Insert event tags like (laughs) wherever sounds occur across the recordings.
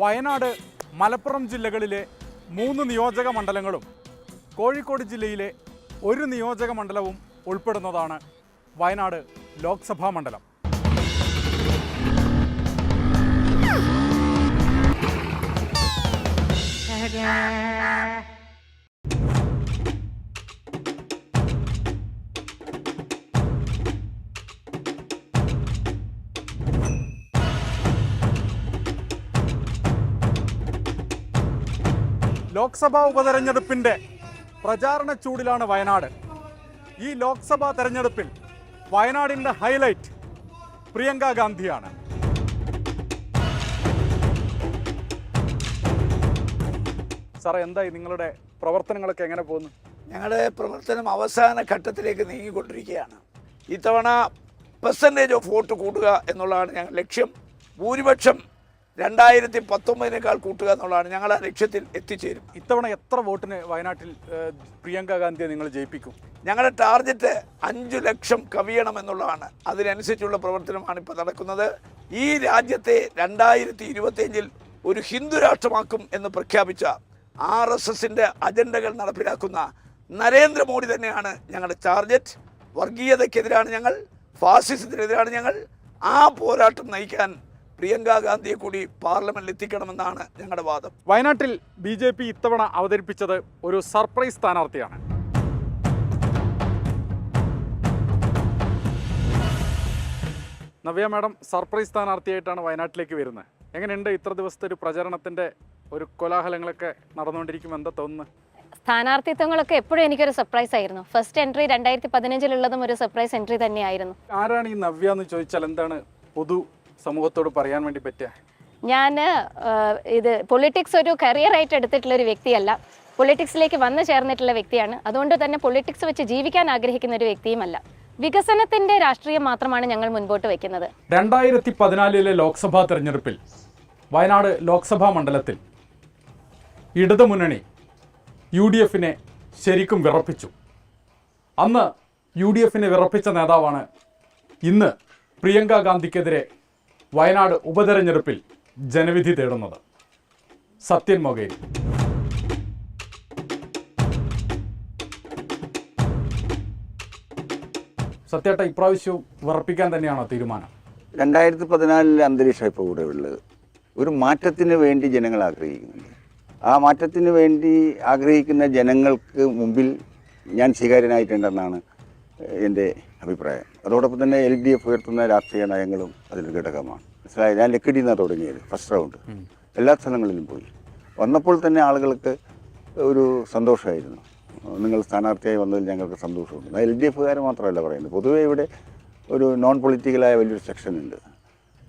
വയനാട് മലപ്പുറം ജില്ലകളിലെ മൂന്ന് നിയോജക മണ്ഡലങ്ങളും കോഴിക്കോട് ജില്ലയിലെ ഒരു നിയോജക മണ്ഡലവും ഉൾപ്പെടുന്നതാണ് വയനാട് ലോക്സഭാ മണ്ഡലം. ലോക്സഭാ ഉപതെരഞ്ഞെടുപ്പിന്റെ പ്രചാരണ ചൂടിലാണ് വയനാട്. ഈ ലോക്സഭാ തെരഞ്ഞെടുപ്പിൽ വയനാടിന്റെ ഹൈലൈറ്റ് പ്രിയങ്ക ഗാന്ധിയാണ്. സാറേ എന്തായി നിങ്ങളുടെ പ്രവർത്തനങ്ങളൊക്കെ എങ്ങനെ പോകുന്നു? ഞങ്ങളുടെ പ്രവർത്തനം അവസാന ഘട്ടത്തിലേക്ക് നീങ്ങിക്കൊണ്ടിരിക്കുകയാണ്. ഇത്തവണ പെർസെന്റേജ് ഓഫ് വോട്ട് കൂട്ടുക എന്നുള്ളതാണ് ഞങ്ങളുടെ ലക്ഷ്യം. ഭൂരിപക്ഷം രണ്ടായിരത്തി പത്തൊമ്പതിനേക്കാൾ കൂട്ടുക എന്നുള്ളതാണ് ഞങ്ങൾ ആ ലക്ഷ്യത്തിൽ എത്തിച്ചേരും. ഇത്തവണ എത്ര വോട്ടിന് വയനാട്ടിൽ പ്രിയങ്ക ഗാന്ധിയെ നിങ്ങൾ ജയിപ്പിക്കും? ഞങ്ങളുടെ ടാർഗറ്റ് അഞ്ചു ലക്ഷം കവിയണം എന്നുള്ളതാണ് അതിനനുസരിച്ചുള്ള പ്രവർത്തനമാണ് ഇപ്പോൾ നടക്കുന്നത്. ഈ രാജ്യത്തെ രണ്ടായിരത്തി ഇരുപത്തിയഞ്ചിൽ ഒരു ഹിന്ദു രാഷ്ട്രമാക്കും എന്ന് പ്രഖ്യാപിച്ച ആർ എസ് എസിന്റെ അജണ്ടകൾ നടപ്പിലാക്കുന്ന നരേന്ദ്രമോദി തന്നെയാണ് ഞങ്ങളുടെ ടാർഗറ്റ്. വർഗീയതയ്ക്കെതിരാണ് ഞങ്ങൾ ഫാസിസത്തിനെതിരാണ് ഞങ്ങൾ. ആ പോരാട്ടം നയിക്കാൻ പ്രിയങ്ക ഗാന്ധിയെ കൂടി പാർലമെന്റിൽ എത്തിക്കണമെന്നാണ് ഞങ്ങളുടെ വാദം. വയനാട്ടിൽ ബി ജെ പി ഇത്തവണ അവതരിപ്പിച്ചത് ഒരു സർപ്രൈസ് സ്ഥാനാർത്ഥിയാണ്. നവ്യ മാഡം സർപ്രൈസ് സ്ഥാനാർത്ഥിയായിട്ടാണ് വയനാട്ടിലേക്ക് വരുന്നത്. എങ്ങനെയുണ്ട് ഇത്ര ദിവസത്തെ ഒരു പ്രചരണത്തിന്റെ ഒരു കോലാഹലങ്ങളൊക്കെ നടന്നുകൊണ്ടിരിക്കും എന്താ തോന്നുന്നു സ്ഥാനാർത്ഥിത്വങ്ങളൊക്കെ എപ്പോഴും എനിക്കൊരു സർപ്രൈസ് ആയിരുന്നു. ഫസ്റ്റ് എൻട്രി രണ്ടായിരത്തി പതിനഞ്ചിലുള്ളതും ഒരു സർപ്രൈസ് എൻട്രി തന്നെയായിരുന്നു. ആരാണ് ഈ നവ്യ എന്ന് ചോദിച്ചാൽ എന്താണ് പൊതു സമൂഹത്തോട് പറയാൻ വേണ്ടി പറ്റുക ഞാൻ ഇത് പൊളിറ്റിക്സ് ഒരു കരിയർ ആയിട്ട് എടുത്തിട്ടുള്ള ഒരു വ്യക്തിയല്ല. പൊളിറ്റിക്സിലേക്ക് വന്നു ചേർന്നിട്ടുള്ള വ്യക്തിയാണ്. അതുകൊണ്ട് തന്നെ പൊളിറ്റിക്സ് വെച്ച് ജീവിക്കാൻ ആഗ്രഹിക്കുന്ന ഒരു വ്യക്തിയുമല്ല. വികസനത്തിന്റെ രാഷ്ട്രീയം മാത്രമാണ് ഞങ്ങൾ മുൻപോട്ട് വെക്കുന്നത്. രണ്ടായിരത്തി പതിനാലിലെ ലോക്സഭാ തെരഞ്ഞെടുപ്പിൽ വയനാട് ലോക്സഭാ മണ്ഡലത്തിൽ ഇടതുമുന്നണി യു ഡി എഫിനെ ശരിക്കും വിറപ്പിച്ചു. അന്ന് യു ഡി എഫിനെ വിറപ്പിച്ച നേതാവാണ് ഇന്ന് പ്രിയങ്ക ഗാന്ധിക്കെതിരെ വയനാട് ഉപതെരഞ്ഞെടുപ്പിൽ ജനവിധി തേടുന്നത്. സത്യൻ മൊകേരി. സത്യേട്ട ഇപ്രാവശ്യവും വിറപ്പിക്കാൻ തന്നെയാണോ തീരുമാനം? രണ്ടായിരത്തി പതിനാലിലെ അന്തരീക്ഷം ഇപ്പോൾ ഇവിടെ ഉള്ളത്. ഒരു മാറ്റത്തിന് വേണ്ടി ജനങ്ങൾ ആഗ്രഹിക്കുന്നുണ്ട്. ആ മാറ്റത്തിന് വേണ്ടി ആഗ്രഹിക്കുന്ന ജനങ്ങൾക്ക് മുമ്പിൽ ഞാൻ സ്വീകാര്യനായിട്ടുണ്ടെന്നാണ് എന്റെ അഭിപ്രായം. അതോടൊപ്പം തന്നെ എൽ ഡി എഫ് ഉയർത്തുന്ന രാഷ്ട്രീയ നയങ്ങളും അതിൽ ഘടകമാണ്. മനസ്സിലായി? ഞാൻ ലക്കിടിയിൽ നിന്നാണ് തുടങ്ങിയത് ഫസ്റ്റ് റൗണ്ട്. എല്ലാ സ്ഥലങ്ങളിലും പോയി. വന്നപ്പോൾ തന്നെ ആളുകൾക്ക് ഒരു സന്തോഷമായിരുന്നു. നിങ്ങൾ സ്ഥാനാർത്ഥിയായി വന്നതിൽ ഞങ്ങൾക്ക് സന്തോഷമുണ്ട്. എൽ ഡി എഫുകാർ മാത്രമല്ല പറയുന്നത്. പൊതുവേ ഇവിടെ ഒരു നോൺ പൊളിറ്റിക്കലായ വലിയൊരു സെക്ഷൻ ഉണ്ട്.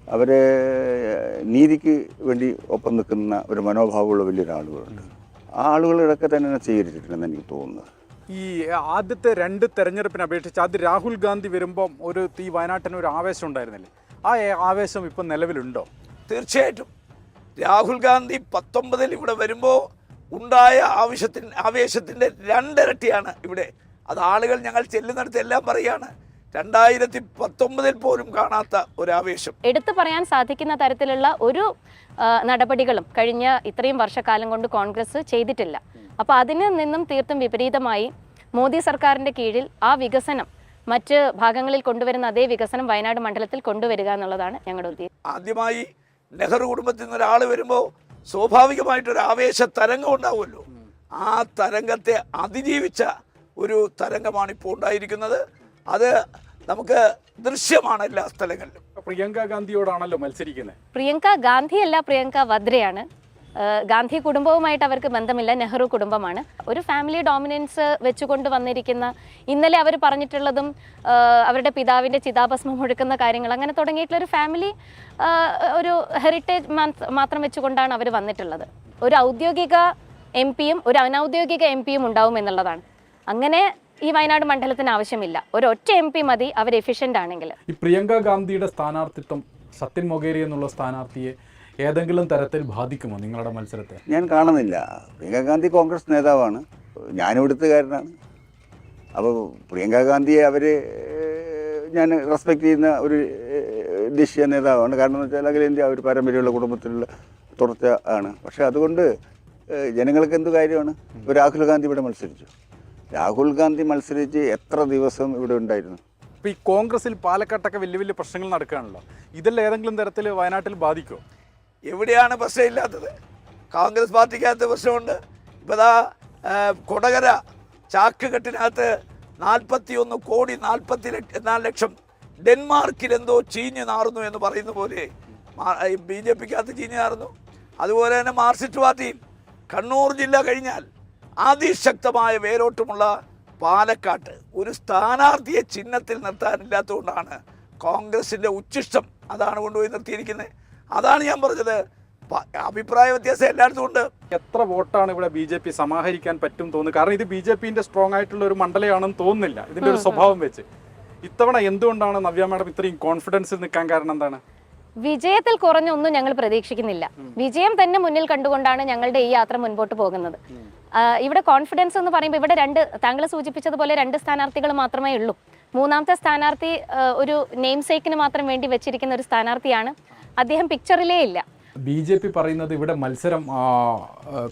അവർ നീതിക്ക് വേണ്ടി ഒപ്പം നിൽക്കുന്ന ഒരു മനോഭാവമുള്ള വലിയൊരു ആളുകളുണ്ട് ആ ആളുകളിലൊക്കെ തന്നെ സ്വീകരിച്ചിട്ടുണ്ടെന്ന് എനിക്ക് തോന്നുന്നത് ഈ ആദ്യത്തെ രണ്ട് തെരഞ്ഞെടുപ്പിനെ അപേക്ഷിച്ച് ആദ്യം രാഹുൽ ഗാന്ധി വരുമ്പം ഒരു ഈ വയനാട്ടിന് ഒരു ആവേശം ഉണ്ടായിരുന്നില്ലേ? ആ ആവേശം ഇപ്പം നിലവിലുണ്ടോ? തീർച്ചയായിട്ടും. രാഹുൽ ഗാന്ധി പത്തൊമ്പതിൽ ഇവിടെ വരുമ്പോൾ ഉണ്ടായ ആവശ്യത്തിന് ആവേശത്തിന്റെ രണ്ടിരട്ടിയാണ് ഇവിടെ. അത് ആളുകൾ ഞങ്ങൾ ചെല്ലുന്നിടത്ത് എല്ലാം പറയാണ്. രണ്ടായിരത്തി പത്തൊമ്പതിൽ പോലും കാണാത്ത ഒരു ആവേശം എടുത്തു പറയാൻ സാധിക്കുന്ന തരത്തിലുള്ള ഒരു നടപടികളും കഴിഞ്ഞ ഇത്രയും വർഷക്കാലം കൊണ്ട് കോൺഗ്രസ് ചെയ്തിട്ടില്ല. അപ്പോൾ അതിന് നിന്നും തീർത്തും വിപരീതമായി മോദി സർക്കാരിന്റെ കീഴിൽ ആ വികസനം മറ്റ് ഭാഗങ്ങളിൽ കൊണ്ടുവരുന്ന അതേ വികസനം വയനാട് മണ്ഡലത്തിൽ കൊണ്ടുവരിക എന്നുള്ളതാണ് ഞങ്ങളുടെ ഉദ്ദേശം ആദ്യമായി നെഹ്റു കുടുംബത്തിൽ നിന്ന് ഒരാൾ വരുമ്പോൾ സ്വാഭാവികമായിട്ടൊരു ആവേശ തരംഗം ഉണ്ടാവുമല്ലോ. ആ തരംഗത്തെ അതിജീവിച്ച ഒരു തരംഗമാണ് ഇപ്പോൾ ഉണ്ടായിരിക്കുന്നത്. അത് നമുക്ക് ദൃശ്യമാണ് എല്ലാ സ്ഥലങ്ങളിലും. പ്രിയങ്ക ഗാന്ധിയോടാണല്ലോ മത്സരിക്കുന്നത്. പ്രിയങ്ക ഗാന്ധിയല്ല പ്രിയങ്ക വദ്രയാണ്. ഗാന്ധി കുടുംബവുമായിട്ട് അവർക്ക് ബന്ധമില്ല. നെഹ്റു കുടുംബമാണ്. ഒരു ഫാമിലി ഡോമിനൻസ് വെച്ചുകൊണ്ട് വന്നിരിക്കുന്ന ഇന്നലെ അവർ പറഞ്ഞിട്ടുള്ളതും അവരുടെ പിതാവിന്റെ ചിതാഭസ്മം ഒഴുക്കുന്ന കാര്യങ്ങൾ അങ്ങനെ തുടങ്ങിയിട്ടുള്ള ഒരു ഫാമിലി ഒരു ഹെറിറ്റേജ് മാത്രം വെച്ചുകൊണ്ടാണ് അവർ വന്നിട്ടുള്ളത്. ഒരു ഔദ്യോഗിക എം പിയും ഒരു അനൗദ്യോഗിക എം പിയും ഉണ്ടാവും എന്നുള്ളതാണ്. അങ്ങനെ ഈ വയനാട് മണ്ഡലത്തിന് ആവശ്യമില്ല. ഒരു ഒറ്റ എം പി മതി അവർ എഫിഷ്യന്റ് ആണെങ്കിൽ. ഈ പ്രിയങ്ക ഗാന്ധിയുടെ സ്ഥാനാർത്ഥിത്വം സത്യൻ മൊഗേരി എന്നുള്ള സ്ഥാനാർത്ഥിയെ ഏതെങ്കിലും തരത്തിൽ ബാധിക്കുമോ നിങ്ങളുടെ മത്സരത്തെ? ഞാൻ കാണുന്നില്ല. പ്രിയങ്ക ഗാന്ധി കോൺഗ്രസ് നേതാവാണ്. ഞാനിവിടുത്തുകാരനാണ് അപ്പോൾ പ്രിയങ്ക ഗാന്ധിയെ അവർ ഞാൻ റെസ്പെക്റ്റ് ചെയ്യുന്ന ഒരു ദേശീയ നേതാവാണ്. കാരണം എന്ന് വെച്ചാൽ അഖിലേന്ത്യ ഒരു പാരമ്പര്യമുള്ള കുടുംബത്തിലുള്ള തുടർച്ച ആണ്. പക്ഷേ അതുകൊണ്ട് ജനങ്ങൾക്ക് എന്ത് കാര്യമാണ്? ഇപ്പോൾ രാഹുൽ ഗാന്ധി ഇവിടെ മത്സരിച്ചു. രാഹുൽ ഗാന്ധി മത്സരിച്ച് എത്ര ദിവസം ഇവിടെ ഉണ്ടായിരുന്നു? ഇപ്പോൾ ഈ കോൺഗ്രസിൽ പാലക്കാട്ടൊക്കെ വലിയ വലിയ പ്രശ്നങ്ങൾ നടക്കുകയാണല്ലോ. ഇതെല്ലാം ഏതെങ്കിലും തരത്തിൽ വയനാട്ടിൽ ബാധിക്കുമോ? എവിടെയാണ് പ്രശ്നമില്ലാത്തത്? കോൺഗ്രസ് പാർട്ടിക്കകത്ത് പ്രശ്നമുണ്ട്. ഇപ്പോൾ ദാ കൊടകര ചാക്ക് കെട്ടിനകത്ത് നാൽപ്പത്തി ഒന്ന് കോടി നാൽപ്പത്തി നാല് ലക്ഷം ഡെൻമാർക്കിൽ എന്തോ ചീഞ്ഞു നാറുന്നു എന്ന് പറയുന്ന പോലെ ബി ജെ പിക്കകത്ത് ചീഞ്ഞു നാറുന്നു. അതുപോലെ തന്നെ മാർക്സിസ്റ്റ് പാർട്ടിയിൽ കണ്ണൂർ ജില്ല കഴിഞ്ഞാൽ അതിശക്തമായ വേരോട്ടമുള്ള പാലക്കാട്ട് ഒരു സ്ഥാനാർത്ഥിയെ ചിഹ്നത്തിൽ നിർത്താനില്ലാത്തതുകൊണ്ടാണ് കോൺഗ്രസിന്റെ ഉച്ചിഷ്ടം അതാണ് കൊണ്ടുപോയി നിർത്തിയിരിക്കുന്നത്. അതാണ് ഞാൻ പറഞ്ഞത്. അഭിപ്രായ വ്യത്യാസം എല്ലായിടത്തും ഉണ്ട്. എത്ര വോട്ടാണ് ഇവിടെ ബി ജെ പി സമാഹരിക്കാൻ പറ്റും തോന്നുന്നു? കാരണം ഇത് ബി ജെ പിന്റെ സ്ട്രോങ് ആയിട്ടുള്ള ഒരു മണ്ഡലമാണെന്ന് തോന്നുന്നില്ല. ഇതിന്റെ ഒരു സ്വഭാവം വെച്ച്. ഇത്തവണ എന്തുകൊണ്ടാണ് നവ്യ മാഡം ഇത്രയും കോൺഫിഡൻസിൽ നിൽക്കാൻ കാരണം എന്താണ്? വിജയത്തിൽ കുറഞ്ഞൊന്നും ഞങ്ങൾ പ്രതീക്ഷിക്കുന്നില്ല. വിജയം തന്നെ മുന്നിൽ കണ്ടുകൊണ്ടാണ് ഞങ്ങളുടെ ഈ യാത്ര മുൻപോട്ട് പോകുന്നത്. ഇവിടെ കോൺഫിഡൻസ് എന്ന് പറയുമ്പോൾ ഇവിടെ രണ്ട് താങ്കൾ സൂചിപ്പിച്ചതുപോലെ രണ്ട് സ്ഥാനാർത്ഥികൾ മാത്രമേ ഉള്ളൂ. മൂന്നാമത്തെ സ്ഥാനാർത്ഥി ഒരു നെയിം സേക്കിന് മാത്രം വേണ്ടി വെച്ചിരിക്കുന്ന ഒരു സ്ഥാനാർത്ഥിയാണ്. അദ്ദേഹം പിക്ചറിലേ ഇല്ല. ബി ജെ പി പറയുന്നത് ഇവിടെ മത്സരം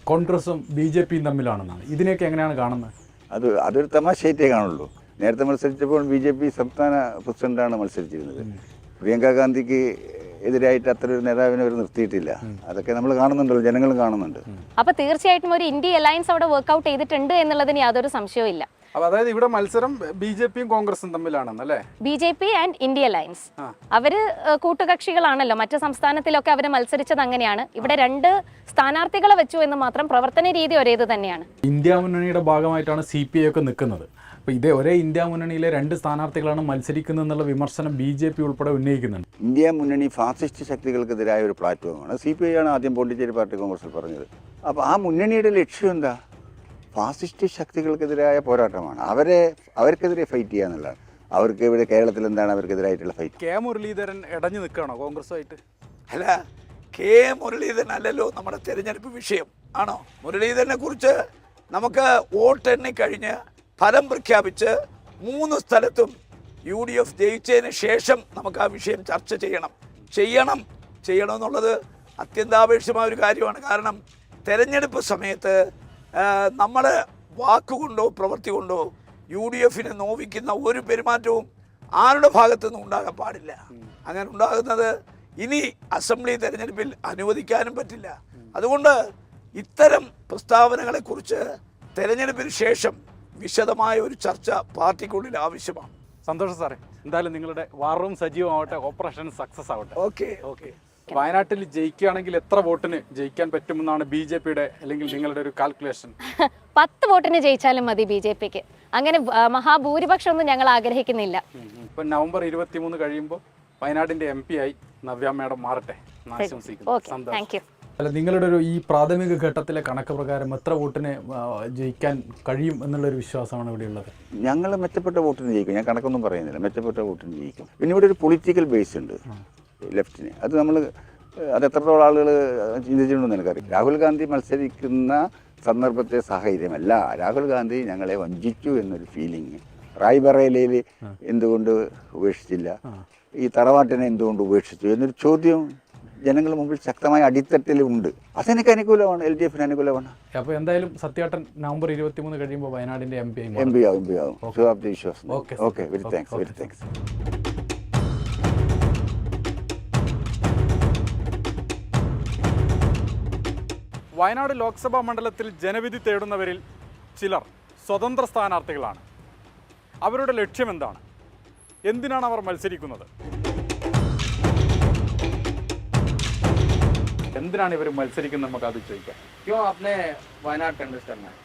കോൺഗ്രസും ബി ജെ പിയും തമ്മിലാണെന്നാണ്. ഇതിനെയൊക്കെ എങ്ങനെയാണ് കാണുന്നത്? അത് അതൊരു തമാശയായിട്ടേ കാണുള്ളൂ. നേരത്തെ മത്സരിച്ചപ്പോൾ ബി ജെ പി സംസ്ഥാന പ്രസിഡന്റാണ് മത്സരിച്ചിരുന്നത്. പ്രിയങ്ക ഗാന്ധിക്ക് എതിരായിട്ട് അത്ര ഒരു നേതാവിനെ അവർ നിർത്തിയിട്ടില്ല. അതൊക്കെ നമ്മൾ കാണുന്നുണ്ടല്ലോ ജനങ്ങളും കാണുന്നുണ്ട്. അപ്പൊ തീർച്ചയായിട്ടും ഒരു ഇന്ത്യ അലയൻസ് അവിടെ വർക്ക്ഔട്ട് ചെയ്തിട്ടുണ്ട് എന്നുള്ളതിന് യാതൊരു സംശയവും ഇല്ല അപ്പൊ അതായത് ഇവിടെ മത്സരം ബി ജെ പിയും കോൺഗ്രസും തമ്മിലാണെന്ന് അല്ലേ? B J P and India alliance അവർ കൂട്ടുകക്ഷികളാണല്ലോ. മറ്റു സംസ്ഥാനത്തിലൊക്കെ അവർ മത്സരിച്ചത് അങ്ങനെയാണ്. ഇവിടെ രണ്ട് സ്ഥാനാർത്ഥികളെ വെച്ചു എന്ന് മാത്രം പ്രവർത്തന രീതി ഒരേത് തന്നെയാണ്. ഇന്ത്യ മുന്നണിയുടെ ഭാഗമായിട്ടാണ് സി പി ഐ ഒക്കെ നിൽക്കുന്നത്. അപ്പോൾ ഇതേ ഒരേ ഇന്ത്യ മുന്നണിയിലെ രണ്ട് സ്ഥാനാർത്ഥികളാണ് മത്സരിക്കുന്നത് എന്നുള്ള വിമർശനം ബി ജെ പി ഉൾപ്പെടെ ഉന്നയിക്കുന്നുണ്ട്. ഇന്ത്യ മുന്നണി ഫാസിസ്റ്റ് ശക്തികൾക്കെതിരായ ഒരു പ്ലാറ്റ്ഫോമാണ്. സി പി ഐ ആണ് ആദ്യം പോണ്ടിച്ചേരി പാർട്ടി കോൺഗ്രസിൽ പറഞ്ഞത്. അപ്പോൾ ആ മുന്നണിയുടെ ലക്ഷ്യം എന്താ? ഫാസിസ്റ്റ് ശക്തികൾക്കെതിരായ പോരാട്ടമാണ്. അവരെ അവർക്കെതിരെ ഫൈറ്റ് ചെയ്യുക എന്നുള്ളതാണ്. അവർക്ക് ഇവിടെ കേരളത്തിൽ എന്താണ് അവർക്കെതിരായിട്ടുള്ള ഫൈറ്റ് കെ മുരളീധരൻ ഇടഞ്ഞു നിൽക്കുകയാണോ കോൺഗ്രസുമായിട്ട് അല്ല കെ മുരളീധരൻ അല്ലല്ലോ നമ്മുടെ തെരഞ്ഞെടുപ്പ് വിഷയം. ആണോ? മുരളീധരനെ കുറിച്ച് നമുക്ക് വോട്ടെണ്ണി കഴിഞ്ഞ് ഫലം പ്രഖ്യാപിച്ച് മൂന്ന് സ്ഥലത്തും യു ഡി എഫ് ജയിച്ചതിന് ശേഷം നമുക്ക് ആ വിഷയം ചർച്ച ചെയ്യണം. ചെയ്യണം. ചെയ്യണമെന്നുള്ളത് അത്യന്താപേക്ഷിതമായ ഒരു കാര്യമാണ്. കാരണം തെരഞ്ഞെടുപ്പ് സമയത്ത് നമ്മൾ വാക്കുകൊണ്ടോ പ്രവൃത്തി കൊണ്ടോ യു ഡി എഫിനെ നോവിക്കുന്ന ഒരു പെരുമാറ്റവും ആരുടെ ഭാഗത്തുനിന്നും ഉണ്ടാകാൻ പാടില്ല. അങ്ങനെ ഉണ്ടാകുന്നത് ഇനി അസംബ്ലി തെരഞ്ഞെടുപ്പിൽ അനുവദിക്കാനും പറ്റില്ല. അതുകൊണ്ട് ഇത്തരം പ്രസ്താവനകളെക്കുറിച്ച് തെരഞ്ഞെടുപ്പിന് ശേഷം വിശദമായ ഒരു ചർച്ച പാർട്ടിക്കുള്ളിൽ ആവശ്യമാണ്. സന്തോഷം സാറേ. എന്തായാലും നിങ്ങളുടെ വാർ റൂം സജീവമാവട്ടെ ഓപ്പറേഷൻ സക്സസ് ആവട്ടെ. Okay okay. വയനാട്ടിൽ ജയിക്കുകയാണെങ്കിൽ എത്ര വോട്ടിന് ജയിക്കാൻ പറ്റുമെന്നാണ് ബി ജെ പിയുടെ അല്ലെങ്കിൽ നിങ്ങളുടെ ഒരു കാൽക്കുലേഷൻ (laughs) പത്ത് വോട്ടിന് ജയിച്ചാലും മതി ബി ജെ പിക്ക്. അങ്ങനെ മഹാഭൂരിപക്ഷം ഒന്നും ഞങ്ങൾ ആഗ്രഹിക്കുന്നില്ല. ഇപ്പൊ നവംബർ ഇരുപത്തി മൂന്ന് കഴിയുമ്പോൾ വയനാടിന്റെ എം പി ആയി നവ്യ മാഡം മാറട്ടെ ആശംസിക്കുന്നു. അല്ല നിങ്ങളുടെ ഒരു ഈ പ്രാഥമിക ഘട്ടത്തിലെ കണക്ക് പ്രകാരം എത്ര വോട്ടിന് ജയിക്കാൻ കഴിയും എന്നുള്ളൊരു വിശ്വാസമാണ് ഇവിടെ ഉള്ളത്? ഞങ്ങൾ മെച്ചപ്പെട്ട വോട്ടിന് ജയിക്കും. ഞാൻ കണക്കൊന്നും പറയുന്നില്ല. മെച്ചപ്പെട്ട വോട്ടിന് ജയിക്കും. പിന്നെ ഇവിടെ ഒരു പൊളിറ്റിക്കൽ ബേസ് ഉണ്ട്. ലെഫ്റ്റിന്. അത് നമ്മൾ അത് എത്രത്തോളം ആളുകൾ ചിന്തിച്ചിട്ടുണ്ടെന്ന് എനിക്കറിയാം രാഹുൽ ഗാന്ധി മത്സരിക്കുന്ന സന്ദർഭത്തെ സാഹചര്യമല്ല. രാഹുൽ ഗാന്ധി ഞങ്ങളെ വഞ്ചിച്ചു എന്നൊരു ഫീലിംഗ് റായ്ബറേലയിൽ എന്തുകൊണ്ട് ഉപേക്ഷിച്ചില്ല? ഈ തറവാട്ടിനെ എന്തുകൊണ്ട് ഉപേക്ഷിച്ചു എന്നൊരു ചോദ്യം ജനങ്ങൾ മുമ്പിൽ ശക്തമായ അടിത്തട്ടിലുണ്ട് അതെനിക്ക് അനുകൂലമാണ്. എൽ ഡി എഫിന് അനുകൂലമാണ്. അപ്പോൾ എന്തായാലും സത്യാട്ടൻ നവംബർ ഇരുപത്തി മൂന്ന് കഴിയുമ്പോൾ വയനാടിന്റെ എം പി എം. പി ആവും എം പി ആവും. ശുഭാപ്തി വിശ്വാസം. Okay, okay very thanks very thanks Wayanad Lok Sabha മണ്ഡലത്തിൽ ജനവിധി തേടുന്നവരിൽ ചിലർ സ്വതന്ത്ര സ്ഥാനാർത്ഥികളാണ് അവരുടെ ലക്ഷ്യം എന്താണ് എന്തിനാണ് അവർ മത്സരിക്കുന്നത് എന്തിനാണ് ഇവർ മത്സരിക്കുന്നത് നമുക്ക് അത് ചോദിക്കാം क्यों आपने वायनाड कंटेस्ट करना है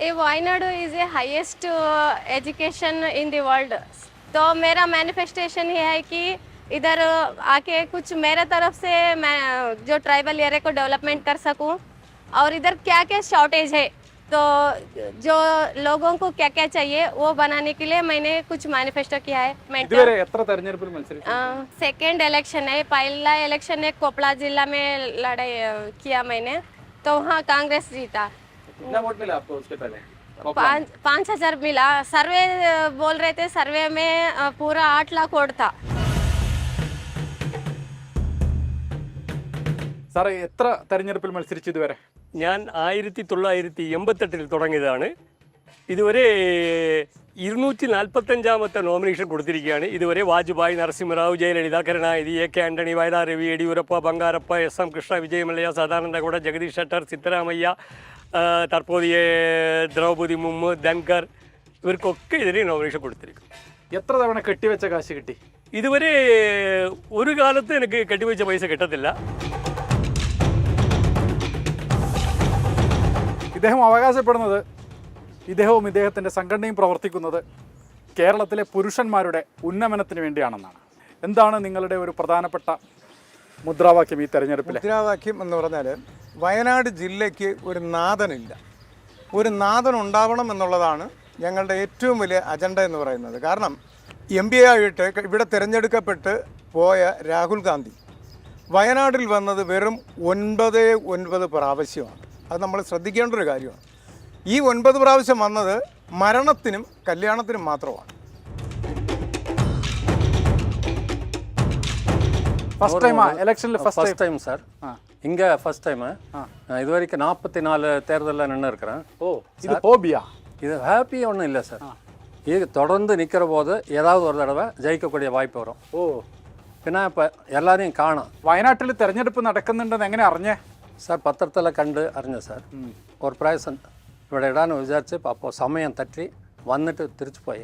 ये Wayanad is a highest education in the world तो मेरा मैनिफेस्टेशन ये है कि इधर आके कुछ मेरे तरफ से मैं जो ट्राइबल एरिया को डेवलपमेंट कर सकूं और इधर क्या क्या शॉर्टेज है तो जो लोगों को क्या क्या चाहिए वो बनाने के लिए मैंने कुछ मैनिफेस्टो किया है मैं ഇതുവരെ എത്ര തെരഞ്ഞെടുപ്പിൽ മത്സരിച്ചു सेकेंड इलेक्शन है पहला इलेक्शन है कोपड़ा जिला में लड़ाई अ, किया मैंने तो वहाँ कांग्रेस जीता कितना वोट मिला आपको उसके पहले पाँच पाँच हजार मिला सर्वे अ, बोल रहे थे सर्वे में अ, पूरा आठ लाख वोट था സാറേ എത്ര തെരഞ്ഞെടുപ്പിൽ മത്സരിച്ചു ഇതുവരെ ഞാൻ ആയിരത്തി തൊള്ളായിരത്തി എൺപത്തെട്ടിൽ തുടങ്ങിയതാണ്. ഇതുവരെ ഇരുന്നൂറ്റി നാൽപ്പത്തഞ്ചാമത്തെ നോമിനേഷൻ കൊടുത്തിരിക്കുകയാണ്. ഇതുവരെ Vajpayee Narasimha Rao Jayalalitha Karunanidhi A K Antony Vayalar Ravi Yeddyurappa Bangarappa S M Krishna Vijay Mallya Sadananda Gowda Jagadish Shettar Siddaramaiah തർപ്പോതിയെ Droupadi മുമ്മ് ധൻകർ ഇവർക്കൊക്കെ ഇതിന് നോമിനേഷൻ കൊടുത്തിരിക്കും. എത്ര തവണ കെട്ടിവെച്ച കാശ് കിട്ടി? ഇതുവരെ ഒരു കാലത്ത് എനിക്ക് കെട്ടിവെച്ച പൈസ കിട്ടത്തില്ല. ഇദ്ദേഹം അവകാശപ്പെടുന്നത് ഇദ്ദേഹവും ഇദ്ദേഹത്തിന്റെ സംഘടനയും പ്രവർത്തിക്കുന്നത് കേരളത്തിലെ പുരുഷന്മാരുടെ ഉന്നമനത്തിന് വേണ്ടിയാണെന്നാണ്. എന്താണ് നിങ്ങളുടെ ഒരു പ്രധാനപ്പെട്ട മുദ്രാവാക്യം ഈ തെരഞ്ഞെടുപ്പിൽ മുദ്രാവാക്യം എന്ന് പറഞ്ഞാൽ വയനാട് ജില്ലയ്ക്ക് ഒരു നാഥനില്ല. ഒരു നാഥൻ ഉണ്ടാവണം എന്നുള്ളതാണ് ഞങ്ങളുടെ ഏറ്റവും വലിയ അജണ്ട എന്ന് പറയുന്നത്. കാരണം എം പി ആയിട്ട് ഇവിടെ തിരഞ്ഞെടുക്കപ്പെട്ട് പോയ രാഹുൽ ഗാന്ധി വയനാട്ടിൽ വന്നത് വെറും ഒൻപത് ഒൻപത് പ്രാവശ്യമാണ്. അത് നമ്മൾ ശ്രദ്ധിക്കേണ്ട ഒരു കാര്യമാണ് ഈ ഒൻപത് പ്രാവശ്യം വന്നത് മരണത്തിനും കല്യാണത്തിനും മാത്രമാണ് ഫസ്റ്റ് ടൈം ഇലക്ഷനിൽ ഫസ്റ്റ് ஃபர்ஸ்ட் டைம் சார் இங்கே ஃபர்ஸ்ட் டைமு இது வரைக்கும் நாற்பத்தி நாலு தேர்தலில் நின்று இருக்கிறேன் ഓ ഇത് ഹോബിയാ இது ஹாப்பி ஒன்றும் இல்லை சார் இது தொடர்ந்து நிற்கிற போது ஏதாவது ஒரு தடவை ஜெயிக்கக்கூடிய வாய்ப்பு வரும் ഓ பின்ன இப்போ எல்லாரையும் காணும் വയനാട്ടിൽ തെരഞ്ഞെടുപ്പ് നടക്കുന്നുണ്ടെന്ന് എങ്ങനെ അറിഞ്ഞേ സാർ പത്രത്തിലെ കണ്ട് അറിഞ്ഞു സാർ. ഒരു പ്രാവശ്യം ഇവിടെ ഇടാൻ വിചാരിച്ച് അപ്പോൾ സമയം തട്ടി വന്നിട്ട് തിരിച്ചു പോയി.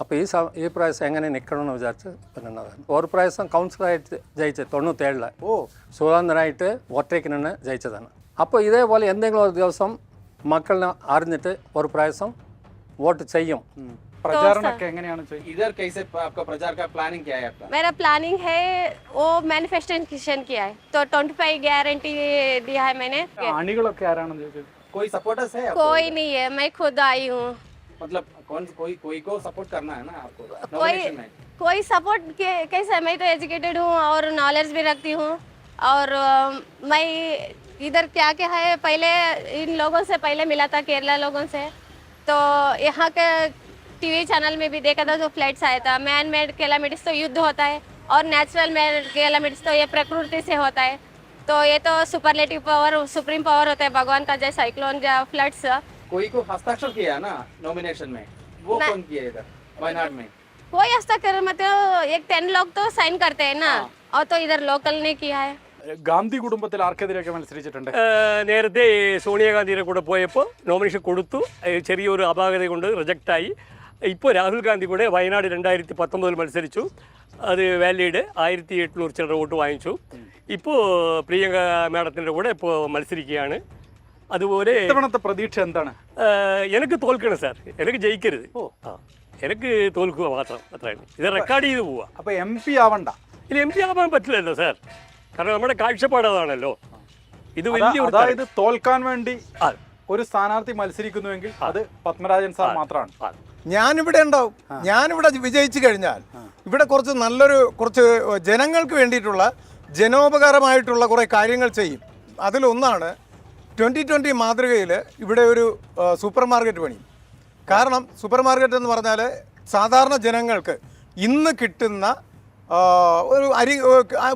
അപ്പോൾ ഈ ഈ പ്രാവശ്യം എങ്ങനെ നിൽക്കണമെന്ന് വിചാരിച്ച് നിന്നതാണ് ഒരു പ്രാവശ്യം കൗൺസിലറായിട്ട് ജയിച്ചത് തൊണ്ണൂറ്റേഴിൽ ഓ. സ്വതന്ത്രനായിട്ട് ഒറ്റയ്ക്ക് നിന്ന് ജയിച്ചതാണ്. അപ്പോൾ ഇതേപോലെ എന്തെങ്കിലും ഒരു ദിവസം മക്കളിനെ അറിഞ്ഞിട്ട് ഒരു പ്രാവശ്യം വോട്ട് ചെയ്യും. പ്രചാരണമൊക്കെ എങ്ങനെയാണ് ചെയ്യുന്നത് इधर कैसे आपका प्रचार का प्लानिंग क्या है आपका मेरा प्लानिंग है वो मैनिफेस्टेशन किया है तो ट्वेंटी फाइव गारंटी दिया है मैंने അണികളൊക്കെ ആരാണെന്ന് ചോദിച്ചത് कोई सपोर्टर्स है आपको? कोई नहीं है मैं खुद आई हूँ मतलब कौन कोई कोई को सपोर्ट करना है ना आपको कोई nomination में कोई सपोर्ट के कैसे मैं तो एजुकेटेड हूँ और नॉलेज भी रखती हूँ और अ, मैं इधर क्या क्या है पहले इन लोगों से पहले मिला था केरला लोगों से तो यहाँ के टीवी चैनल में भी देखा था जो फ्लड्स आया था मैन मेड कैलामिटीज तो युद्ध होता है और नेचुरल मैन कैलामिटीज तो ये प्रकृति से होता है तो ये तो सुपरलेटिव पावर सुप्रीम पावर होता है भगवान का जैसे साइक्लोन या फ्लड्स कोई को हस्ताक्षर किया ना नॉमिनेशन में वो नहीं। कौन किया इधर वायनाड में कोई हस्ताक्षर मतलब एक टेन लोग तो साइन करते हैं ना और तो इधर लोकल ने किया है ഗാന്ധി കുടുംബത്തിൽ ആർക്കെതിരെയൊക്കെ മത്സരിച്ചിട്ടുണ്ട് ഏഹ് നേരത്തെ സോണിയാഗാന്ധിയുടെ കൂടെ പോയപ്പോൾ നോമിനേഷൻ കൊടുത്തു ഏഹ് ചെറിയൊരു അപാകത കൊണ്ട് റിജക്റ്റായി ഇപ്പോൾ രാഹുൽ ഗാന്ധി കൂടെ വയനാട് രണ്ടായിരത്തി പത്തൊമ്പതിൽ മത്സരിച്ചു. അത് വാലിഡ് ആയിരത്തി എട്ടുനൂറ് ചില്ലറ വോട്ട് വാങ്ങിച്ചു. ഇപ്പോൾ പ്രിയങ്ക മാഡത്തിന്റെ കൂടെ ഇപ്പോൾ മത്സരിക്കുകയാണ്. അതുപോലെ ഇത്തവണത്തെ പ്രതീക്ഷ എന്താണ്? എനിക്ക് തോൽക്കണം സാർ. എനിക്ക് ജയിക്കരുത്. ആ എനിക്ക് തോൽക്കുക മാത്രം അത്രയാണ് ഇത് റെക്കോർഡ് ചെയ്ത് പോവുക അപ്പോൾ എം പി ആവണ്ട. ഇനി എം പി ആവാൻ പറ്റില്ലല്ലോ സാർ. കാരണം നമ്മുടെ കാഴ്ചപ്പാട് അതാണല്ലോ. ഇത് വലിയ അതായത് തോൽക്കാൻ വേണ്ടി ഒരു സ്ഥാനാർത്ഥി മത്സരിക്കുന്നുവെങ്കിൽ അത് പത്മരാജൻ സാർ മാത്രമാണ്. ഞാനിവിടെ ഉണ്ടാവും. ഞാനിവിടെ വിജയിച്ചു കഴിഞ്ഞാൽ ഇവിടെ കുറച്ച് നല്ലൊരു കുറച്ച് ജനങ്ങൾക്ക് വേണ്ടിയിട്ടുള്ള ജനോപകാരമായിട്ടുള്ള കുറേ കാര്യങ്ങൾ ചെയ്യും. അതിലൊന്നാണ് ട്വന്റി ട്വന്റി മാതൃകയിൽ ഇവിടെ ഒരു സൂപ്പർ മാർക്കറ്റ് പണി. കാരണം സൂപ്പർ മാർക്കറ്റ് എന്ന് പറഞ്ഞാൽ സാധാരണ ജനങ്ങൾക്ക് ഇന്ന് കിട്ടുന്ന ഒരു അരി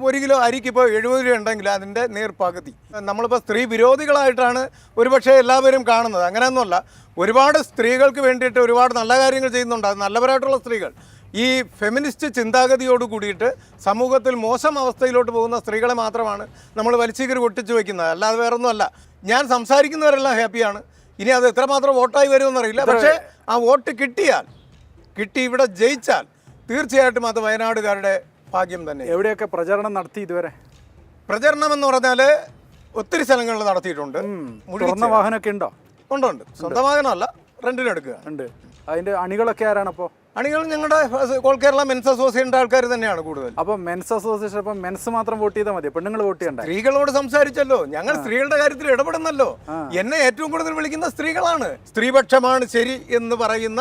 ഒരു കിലോ അരിക്ക് ഇപ്പോൾ എഴുപത് രൂപ ഉണ്ടെങ്കിൽ അതിന്റെ നീർപ്പകുതി നമ്മളിപ്പോൾ സ്ത്രീ വിരോധികളായിട്ടാണ് ഒരുപക്ഷെ എല്ലാവരും കാണുന്നത്. അങ്ങനെയൊന്നുമല്ല. ഒരുപാട് സ്ത്രീകൾക്ക് വേണ്ടിയിട്ട് ഒരുപാട് നല്ല കാര്യങ്ങൾ ചെയ്യുന്നുണ്ട്. അത് നല്ലവരായിട്ടുള്ള സ്ത്രീകൾ. ഈ ഫെമിനിസ്റ്റ് ചിന്താഗതിയോട് കൂടിയിട്ട് സമൂഹത്തിൽ മോശം അവസ്ഥയിലോട്ട് പോകുന്ന സ്ത്രീകളെ മാത്രമാണ് നമ്മൾ വലിച്ചീകരി ഒട്ടിച്ചു വയ്ക്കുന്നത് അല്ലാതെ വേറൊന്നുമല്ല. ഞാൻ സംസാരിക്കുന്നവരെല്ലാം ഹാപ്പിയാണ്. ഇനി അത് എത്രമാത്രം വോട്ടായി വരുമെന്നറിയില്ല. പക്ഷേ ആ വോട്ട് കിട്ടിയാൽ കിട്ടി ഇവിടെ ജയിച്ചാൽ തീർച്ചയായിട്ടും അത് വയനാടുകാരുടെ ഭാഗ്യം തന്നെ. എവിടെയൊക്കെ പ്രചരണം നടത്തി ഇതുവരെ? പ്രചരണം എന്ന് പറഞ്ഞാൽ ഒത്തിരി സ്ഥലങ്ങളിൽ നടത്തിയിട്ടുണ്ട്. മുഴുവൻ വാഹനമൊക്കെ ഉണ്ടോ? ഉണ്ട് ഉണ്ട്. സ്വന്തം വാഹനമല്ല റെന്റിനെടുക്കുക ഉണ്ട്. അതിന്റെ അണികളൊക്കെ ആരാണ് അപ്പോൾ അണികൾ ഞങ്ങളുടെ കോൾ കേരള മെൻസ് അസോസിയേഷന്റെ ആൾക്കാർ തന്നെയാണ് കൂടുതൽ. അപ്പൊ മെൻസ് അസോസിയേഷൻ അപ്പൊ മെൻസ് മാത്രം വോട്ട് ചെയ്താൽ മതി. പെണ്ണുങ്ങൾ വോട്ട് ചെയ്യണ്ട? സ്ത്രീകളോട് സംസാരിച്ചല്ലോ. ഞങ്ങൾ സ്ത്രീകളുടെ കാര്യത്തിൽ ഇടപെടുന്നല്ലോ. എന്നെ ഏറ്റവും കൂടുതൽ വിളിക്കുന്ന സ്ത്രീകളാണ്. സ്ത്രീപക്ഷമാണ് ശരി എന്ന് പറയുന്ന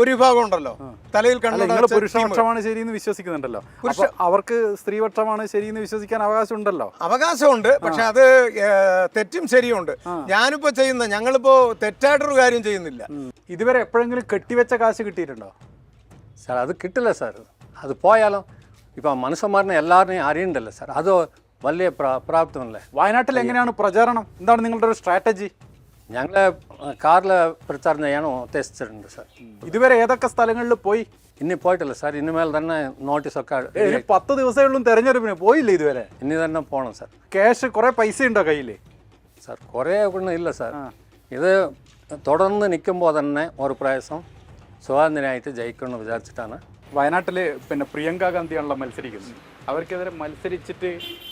ഒരു വിഭാഗം ഉണ്ടല്ലോ. തലയിൽ കണ്ടു പുരുഷപക്ഷമാണ് ശരി ശരിയെന്ന് വിശ്വസിക്കുന്നുണ്ടല്ലോ. പുരുഷ അവർക്ക് സ്ത്രീപക്ഷമാണ് ശരി എന്ന് വിശ്വസിക്കാൻ അവകാശമുണ്ടല്ലോ. അവകാശമുണ്ട്. പക്ഷെ അത് തെറ്റും ശരിയുണ്ട്. ഞാനിപ്പോ ചെയ്യുന്ന ഞങ്ങളിപ്പോ തെറ്റായിട്ടൊരു കാര്യം ചെയ്യുന്നില്ല. ഇതുവരെ എപ്പോഴെങ്കിലും കെട്ടിവെച്ച കാശ് കിട്ടിയിട്ടുണ്ടോ? സാർ അത് കിട്ടില്ല സാർ. അത് പോയാലും? ഇപ്പം മനുഷ്യന്മാരനെ എല്ലാവരെയും അറിയണ്ടല്ലോ സാർ. അത് വലിയ പ്രാപ്തമല്ലേ? വയനാട്ടിൽ എങ്ങനെയാണ് പ്രചാരണം? എന്താണ് നിങ്ങളുടെ ഒരു സ്ട്രാറ്റജി? ഞങ്ങളെ കാറിൽ പ്രചാരണം ചെയ്യാനും ഉദ്ദേശിച്ചിട്ടുണ്ട് സാർ. ഇതുവരെ ഏതൊക്കെ സ്ഥലങ്ങളിൽ പോയി? ഇനി പോയിട്ടില്ല സാർ. ഇനിമേൽ തന്നെ നോട്ടീസ് ഒക്കെ പത്ത് ദിവസങ്ങളിലും ഉള്ളൂ തെരഞ്ഞെടുപ്പിന്. പോയില്ല ഇതുവരെ? ഇനി തന്നെ പോകണം സാർ. ക്യാഷ് കുറെ പൈസ ഉണ്ടോ കയ്യിൽ സാർ കുറേ ഒന്നും ഇല്ല സാർ. ഇത് തുടർന്ന് നിൽക്കുമ്പോൾ തന്നെ ഒരു പ്രയാസം സ്വാതന്ത്ര്യമായിട്ട് ജയിക്കണമെന്ന് വിചാരിച്ചിട്ടാണ്. വയനാട്ടിൽ പിന്നെ പ്രിയങ്ക ഗാന്ധിയാണല്ലോ മത്സരിക്കുന്നത്. അവർക്കെതിരെ മത്സരിച്ചിട്ട്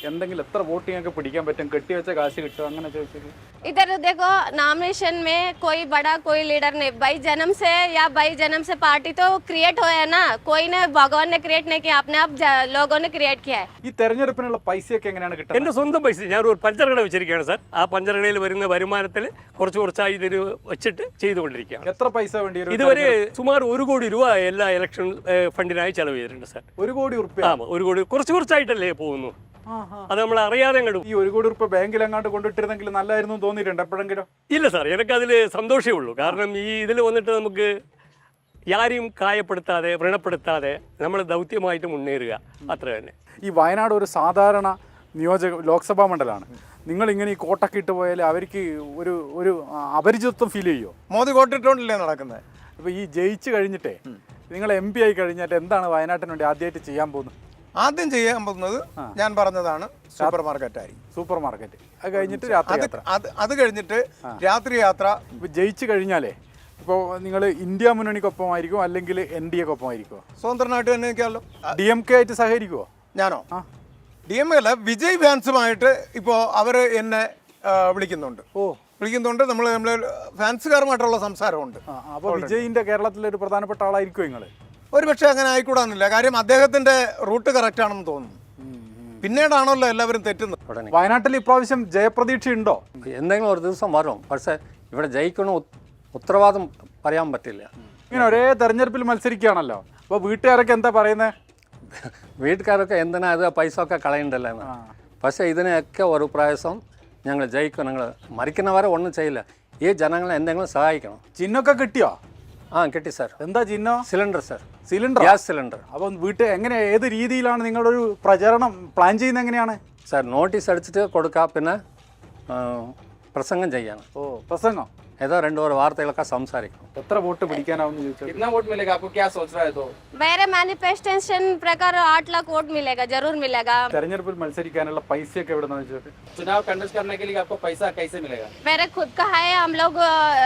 എന്തെങ്കിലും എത്ര വോട്ട് ഞങ്ങൾക്ക് പിടിക്കാൻ പറ്റും കെട്ടിവെച്ച കാശ് കിട്ടും അങ്ങനെ ചോദിച്ചത് इधर देखो नॉमिनेशन में कोई बड़ा कोई लीडर नहीं भाई जन्म से या भाई जन्म से पार्टी तो क्रिएट हुआ है ना कोई ने भगवान ने क्रिएट नहीं किया अपने आप ज- लोगों ने क्रिएट किया है ഈ തെരഞ്ഞെടുപ്പിനുള്ള പൈസയൊക്കെ എങ്ങനെയാണ് കിട്ടുന്നത് എൻ്റെ സ്വന്തം പൈസ ഞാൻ ഒരു പഞ്ചർ കട വെച്ചിരിക്കുകയാണ് സാർ ആ പഞ്ചർ കടയിൽ വരുന്ന വരുമാനത്തിൽ കുറച്ച് കുറച്ചായി ഇതിൽ വെച്ചിട്ട് ചെയ്തുകൊണ്ടിരിക്കുകയാണ് എത്ര പൈസ വേണ്ടി വരും ഇതുവരെ സുമാർ ഒരു കോടി രൂപ എല്ലാ ഇലക്ഷൻ ഏഹ്, ഫണ്ടിനായി ചെലവ് ചെയ്തിട്ടുണ്ട് സാർ ഒരു കോടി ഉറുപ്പ്യ ആ ഒരു കോടി കുറച്ച് കുറച്ചായിട്ടല്ലേ പോകുന്നു. അത് നമ്മൾ അറിയാതെ അങ്ങോട്ട് ഈ ഒരു കോടി റുപ്യ ബാങ്കിൽ അങ്ങോട്ട് കൊണ്ടിട്ടിരുന്നെങ്കിൽ നല്ലായിരുന്നു എന്ന് തോന്നിയിട്ടുണ്ട് എപ്പോഴെങ്കിലും? ഇല്ല സാർ എനിക്ക് അതിൽ സന്തോഷമേ ഉള്ളൂ. കാരണം ഈ ഇതിൽ വന്നിട്ട് നമുക്ക് ആരെയും കായപ്പെടുത്താതെ വ്രണപ്പെടുത്താതെ നമ്മൾ ദൗത്യമായിട്ട് മുന്നേറുക. അത്ര തന്നെ. ഈ വയനാട് ഒരു സാധാരണ നിയോജക ലോക്സഭാ മണ്ഡലമാണ്. നിങ്ങൾ ഇങ്ങനെ ഈ കോട്ടൊക്കെ ഇട്ട് പോയാൽ അവർക്ക് ഒരു ഒരു അപരിചിതത്വം ഫീൽ ചെയ്യോ? മോദി കോട്ടിട്ടോണ്ടല്ലേ നടക്കുന്നത്? അപ്പൊ ഈ ജയിച്ചു കഴിഞ്ഞിട്ടേ നിങ്ങൾ എം പി ആയി കഴിഞ്ഞിട്ട് എന്താണ് വയനാട്ടിന് വേണ്ടി ആദ്യമായിട്ട് ചെയ്യാൻ പോകുന്നത്? ആദ്യം ചെയ്യാൻ പോകുന്നത് ഞാൻ പറഞ്ഞതാണ് സൂപ്പർ മാർക്കറ്റ് ആയിരിക്കും സൂപ്പർ മാർക്കറ്റ് അത് കഴിഞ്ഞിട്ട് രാത്രി അത് അത് കഴിഞ്ഞിട്ട് രാത്രി യാത്ര. ജയിച്ചു കഴിഞ്ഞാലേ ഇപ്പോൾ നിങ്ങൾ ഇന്ത്യ മുന്നണിക്കൊപ്പമായിരിക്കും അല്ലെങ്കിൽ എൻ ഡി എക്കൊപ്പമായിരിക്കുമോ സ്വതന്ത്രനായിട്ട് തന്നെ നിൽക്കാമല്ലോ. ഡി എം കെ ആയിട്ട് സഹകരിക്കുമോ ഞാനോ. ഡി എം കെ അല്ല വിജയ് ഫാൻസുമായിട്ട് ഇപ്പോൾ അവർ എന്നെ വിളിക്കുന്നുണ്ട്. ഓ. വിളിക്കുന്നുണ്ട്. നമ്മൾ നമ്മൾ ഫാൻസുകാരുമായിട്ടുള്ള സംസാരമുണ്ട്. അപ്പോൾ വിജയിന്റെ കേരളത്തിലെ ഒരു പ്രധാനപ്പെട്ട ആളായിരിക്കും നിങ്ങൾ ഒരു പക്ഷേ അങ്ങനെ ആയിക്കൂടാന്നില്ല. കാര്യം അദ്ദേഹത്തിന്റെ റൂട്ട് കറക്റ്റ് ആണെന്ന് തോന്നുന്നു. പിന്നീടാണല്ലോ എല്ലാവരും തെറ്റുന്നത്. വയനാട്ടിൽ ഇപ്രാവശ്യം ജയപ്രതീക്ഷ ഉണ്ടോ? എന്തെങ്കിലും ഒരു ദിവസം വരും. പക്ഷേ ഇവിടെ ജയിക്കണോ ഉത്- ഉത്തരവാദം പറയാൻ പറ്റില്ല. ഇങ്ങനെ ഒരേ തെരഞ്ഞെടുപ്പിൽ മത്സരിക്കുകയാണല്ലോ. അപ്പോൾ വീട്ടുകാരൊക്കെ എന്താ പറയുന്നത് വീട്ടുകാരൊക്കെ എന്തിനാ അത് പൈസ ഒക്കെ കളയണ്ടല്ലോ എന്ന്. പക്ഷേ ഇതിനെയൊക്കെ ഒരു പ്രാവശ്യം ഞങ്ങൾ ജയിക്കും. ഞങ്ങൾ മരിക്കുന്നവരെ ഒന്നും ചെയ്യില്ല. ഈ ജനങ്ങളെ എന്തെങ്കിലും സഹായിക്കണം. ചിഹ്നമൊക്കെ കിട്ടിയോ? ആ കിട്ടി സാർ. എന്താ ചിഹ്നം? Cylinder sir. Cylinder gas cylinder അപ്പം വീട്ടിൽ എങ്ങനെ ഏത് രീതിയിലാണ് നിങ്ങളുടെ ഒരു പ്രചരണം പ്ലാൻ ചെയ്യുന്നത് എങ്ങനെയാണ്? സാർ നോട്ടീസ് അടിച്ചിട്ട് കൊടുക്കുക പിന്നെ പ്രസംഗം ചെയ്യാണ്. ഓ പ്രസംഗം. ഏതോ രണ്ടു ഒരു വാർത്തകളൊക്കെ സംസാരിക്കണം എത്ര വോട്ട് പിടിക്കാനാവും ചോദിച്ചത് कितना वोट मिलेगा आपको क्या सोच रहा है तो मेरे मैनिफेस्टेशन प्रकार आठ लाख वोट मिलेगा जरूर मिलेगा തെരഞ്ഞെടുപ്പിൽ മത്സരിക്കാനുള്ള പൈസയൊക്കെ എവിടെ നിന്ന് ചോദിച്ചത് चुनाव कंडक्ट करने के लिए आपको पैसा कैसे मिलेगा मेरे खुद का है हम लोग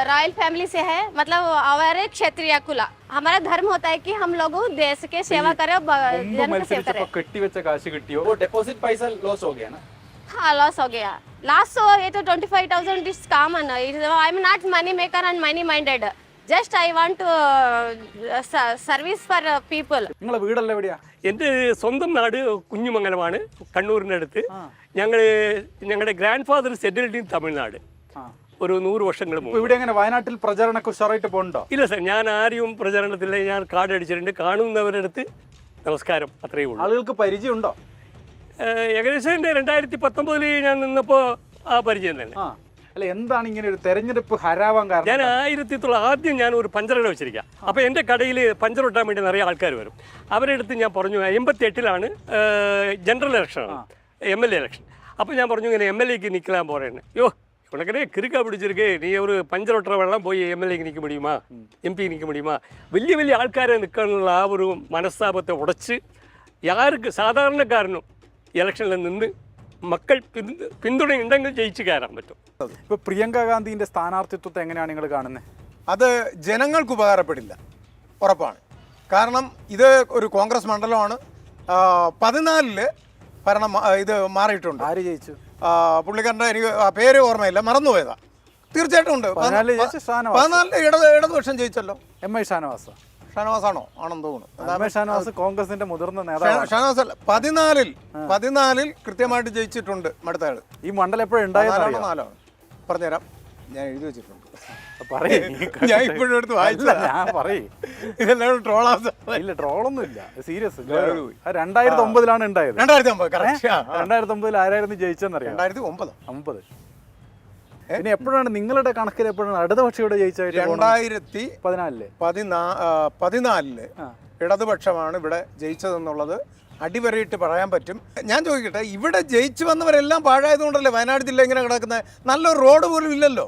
रॉयल फैमिली से है मतलब हमारे क्षेत्रीय कुला हमारा धर्म होता है कि हम लोग देश के सेवा करें और ब- മുമ്പ് जन का सेवा മത്സരിച്ചപ്പോ करें കെട്ടിവെച്ച കാശ് കിട്ടിയോ वो डिपॉजिट पैसा लॉस हो गया ना loss ho gaya. Last so ye to 25,000 is common. I am not money maker and money minded. Just I want service for people നിങ്ങളെ വീടല്ല എവിടെയാ? എന്റെ സ്വന്തം നാട് കുഞ്ഞുമംഗലമാണ് കണ്ണൂരിന്റെ അടുത്ത്. ഞങ്ങൾ ഞങ്ങളുടെ grandfather settled in Tamil Nadu ഒരു നൂറ് വർഷങ്ങൾ മുമ്പ് ഇവിടെ എങ്ങനെ വയനാട്ടിൽ പ്രചരണമൊക്കെ ഉഷാറായിട്ട് പോകണ്ടോ ഇല്ല സാർ ഞാൻ ആരെയും പ്രചരണത്തില്ല ഞാൻ കാർഡ് അടിച്ചിട്ടുണ്ട്. കാണുന്നവരുടെ അടുത്ത് നമസ്കാരം അത്രയേ ഉള്ളൂ. ആളുകൾക്ക് പരിചയമുണ്ടോ? ഏകദേശം എന്റെ രണ്ടായിരത്തി പത്തൊമ്പതിൽ ഞാൻ നിന്നപ്പോ ആ പരിചയം തന്നെ. അല്ല എന്താണ് ഇങ്ങനെ ഒരു തെരഞ്ഞെടുപ്പ് ഹരാവാൻ കാരണം? ഞാൻ ആയിരത്തി തൊള്ളായിരത്തി ആദ്യം ഞാൻ ഒരു പഞ്ചർ കട വെച്ചിരിക്കുക അപ്പോൾ എന്റെ കടയിൽ പഞ്ചർ ഇട്ടാൻ വേണ്ടി നിറയെ ആൾക്കാർ വരും. അവരുടെ അടുത്ത് ഞാൻ പറഞ്ഞു എൺപത്തി എട്ടിലാണ് general election M L A election. അപ്പോൾ ഞാൻ പറഞ്ഞു ഇങ്ങനെ എം എൽ എക്ക് നിൽക്കാൻ പോറേന്ന് യോ உனக்கே கிறுக்கா பிடிச்சிருக்கு വെള്ളം പോയി എം എൽ എക്ക് നിൽക്ക മുടിയുമാ എം പി നിൽക്ക മുടിയുമാ വലിയ വലിയ ആൾക്കാരെ നിൽക്കാനുള്ള ആ ഒരു മനസ്താപത്തെ ഉടച്ച് യാർക്ക് സാധാരണക്കാരനും ഇലക്ഷനിൽ നിന്ന് മക്കൾ പിന്തു- പിന്തുണയുണ്ടെങ്കിൽ ജയിച്ചു കയറാൻ പറ്റും. ഇപ്പൊ പ്രിയങ്ക ഗാന്ധിന്റെ സ്ഥാനാർത്ഥിത്വത്തെ എങ്ങനെയാണ് നിങ്ങൾ കാണുന്നത് അത് ജനങ്ങൾക്ക് ഉപകാരപ്പെടില്ല. ഉറപ്പാണ്. കാരണം ഇത് ഒരു കോൺഗ്രസ് മണ്ഡലമാണ്. പതിനാലിൽ ഭരണം ഇത് മാറിയിട്ടുണ്ട്. ആര് ജയിച്ചു? പുള്ളിക്കാരന്റെ എനിക്ക് ആ പേര് ഓർമ്മയില്ല. മറന്നുപോയതാ. തീർച്ചയായിട്ടും ഉണ്ട്. ഇടത് ഇടതുപക്ഷം ജയിച്ചല്ലോ. M I Shanavas? ഷാനവാസാണോ? ആണെന്ന് തോന്നുന്നു. ഷാനവാസ് കോൺഗ്രസിന്റെ മുതിർന്ന നേതാവ് ഷാനവാസ് അല്ല പതിനാലിൽ പതിനാലിൽ കൃത്യമായിട്ട് ജയിച്ചിട്ടുണ്ട് മടുത്തയാൾ ഈ മണ്ഡലം എപ്പോഴും നാലാണോ? നാലാണോ? പറഞ്ഞുതരാം. ഞാൻ എഴുതി വെച്ചിട്ടുണ്ട്. ഞാൻ ഇപ്പോഴും എടുത്ത് വായിച്ച ഞാൻ പറയേ. ഇതെല്ലാം ട്രോളാസ് ഇല്ല ട്രോളൊന്നും ഇല്ല. സീരിയസ് രണ്ടായിരത്തി ഒമ്പതിലാണ് ഉണ്ടായത്. രണ്ടായിരത്തി ഒമ്പത് രണ്ടായിരത്തി ഒമ്പതിൽ ആരായിരുന്നു ജയിച്ചെന്നറിയാം? രണ്ടായിരത്തി ഒമ്പത്. ഒമ്പത്. ഇനി എപ്പോഴാണ് നിങ്ങളുടെ കണക്കിൽ എപ്പോഴാണ് അടുത്ത ജയിച്ച ജയിച്ചായിട്ട് രണ്ടായിരത്തി പതിനാലിൽ. പതിനാ പതിനാലിൽ ഇടതുപക്ഷമാണ് ഇവിടെ ജയിച്ചതെന്നുള്ളത് അടിവരയിട്ട് പറയാൻ പറ്റും. ഞാൻ ചോദിക്കട്ടെ ഇവിടെ ജയിച്ചു വന്നവരെല്ലാം പാഴായതുകൊണ്ടല്ലേ വയനാട് ജില്ല ഇങ്ങനെ കിടക്കുന്നത്? നല്ലൊരു റോഡ് പോലും ഇല്ലല്ലോ.